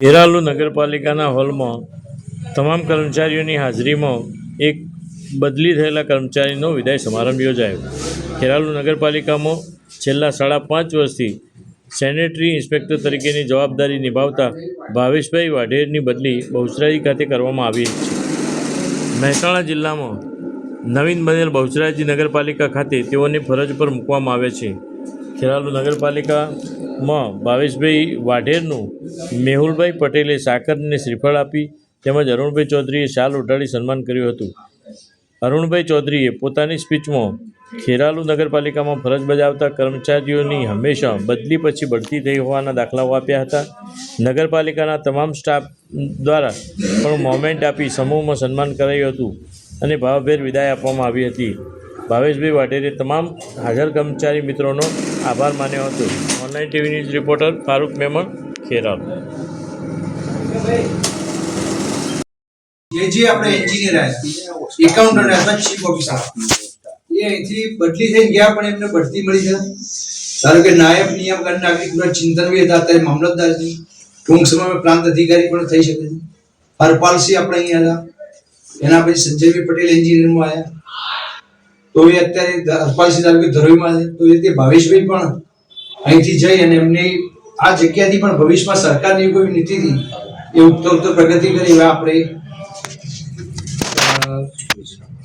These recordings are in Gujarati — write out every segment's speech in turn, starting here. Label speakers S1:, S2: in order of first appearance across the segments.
S1: ખેરાલુ નગરપાલિકાના હોલમાં તમામ કર્મચારીઓની હાજરીમાં એક બદલી થયેલા કર્મચારીનો વિદાય સમારંભ યોજાયો. હેરાલુ નગરપાલિકામાં છેલ્લા સાડા પાંચ વર્ષથી સેનેટરી ઇન્સ્પેક્ટર તરીકેની જવાબદારી નિભાવતા ભાવેશભાઈ વાઢેરની બદલી બહુચરાજી ખાતે કરવામાં આવી મહેસાણા જિલ્લામાં નવીન બનેલ બહુચરાજી નગરપાલિકા ખાતે તેઓને ફરજ પર મૂકવામાં આવે છે. ખેરાલુ નગરપાલિકામાં ભાવેશભાઈ વાઢેરનું મેહુલભાઈ પટેલે સાકરને શ્રીફળ આપી તેમજ અરુણભાઈ ચૌધરીએ શાલ ઉઢાડી સન્માન કર્યું હતું. અરુણભાઈ ચૌધરીએ પોતાની સ્પીચમાં ખેરાલુ નગરપાલિકામાં ફરજ બજાવતા કર્મચારીઓની હંમેશા બદલી પછી બઢતી થઈ હોવાના દાખલાઓ આપ્યા હતા. નગરપાલિકાના તમામ સ્ટાફ દ્વારા પણ મોમેન્ટ આપી સમૂહમાં સન્માન કરાયું હતું અને ભાવભેર વિદાય આપવામાં આવી હતી. ભાવેશભાઈ વાઢેરે તમામ હાજર કર્મચારી મિત્રોનો આભાર માન્યો હતો. Online TV news reporter Farooq Memon, Kheralu.
S2: જે આપણે એન્જિનિયર એકાઉન્ટન્ટ હતા ચીફ ઓફિસર એ અહીંથી બદલી થઈ ગયા, પણ એમને બઢતી મળી છે ધારો કે નાયબ નિયમ અને નાગરિક વિભાગ ચિંતન બી હતા, અત્યારે મામલતદાર છે. ટૂંક સમયમાં પ્રાંત અધિકારી પણ થઈ શકે છે. હરપાલસિંહ આપણે અહીંયા હતા. એના પછી સંજયભાઈ પટેલ એન્જિનિયરમાં આવ્યા તો એ અત્યારે હરપાલસિંહ તાલુકે ધરોઈમાં છે. તો એ રીતે ભાવેશભાઈ પણ અહીંથી જઈ અને એમની આ જગ્યાથી પણ ભવિષ્યમાં સરકારની કોઈ નીતિથી એ ઉત્તર ઉત્તર પ્રગતિ કરી એવા આપણે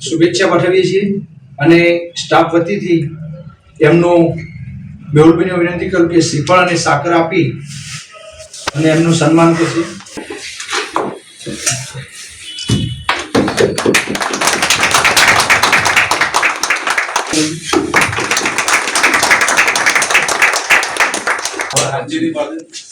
S2: શુભેચ્છા પાઠવીએ છીએ. અને સ્ટાફ વતીથી એમનું મેહુલભાઈને વિનંતી કરું કે શ્રીફળ અને સાકર આપી અને એમનું સન્માન કરશે.
S3: હાજીરી પાસે